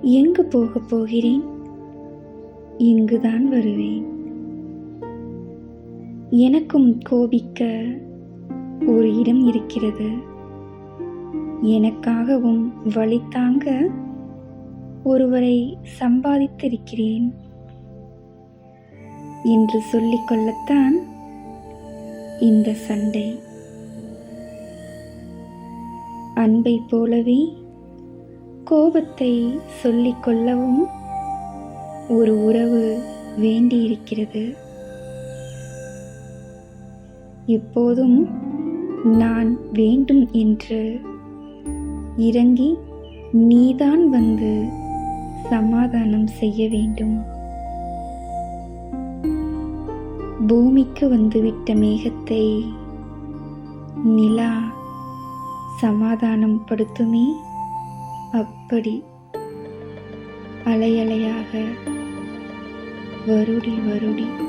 எங்கு போகப் போகிறேன்? இங்குதான் வருவேன். எனக்கும் கோபிக்க ஒரு இடம் இருக்கிறது. எனக்காகவும் வழி தாங்க ஒருவரை சம்பாதித்திருக்கிறேன் என்று சொல்லிக்கொள்ளத்தான் இந்த சண்டை. அன்பை போலவே கோபத்தை சொல்லிக்கொள்ளவும் ஒரு உறவு வேண்டியிருக்கிறது. எப்போதும் நான் வேண்டும் என்று இறங்கி நீதான் வந்து சமாதானம் செய்ய வேண்டும். பூமிக்கு வந்துவிட்ட மேகத்தை நிலா சமாதானம் படுத்துமே அப்படி அலையலையாக வருடி வருடி.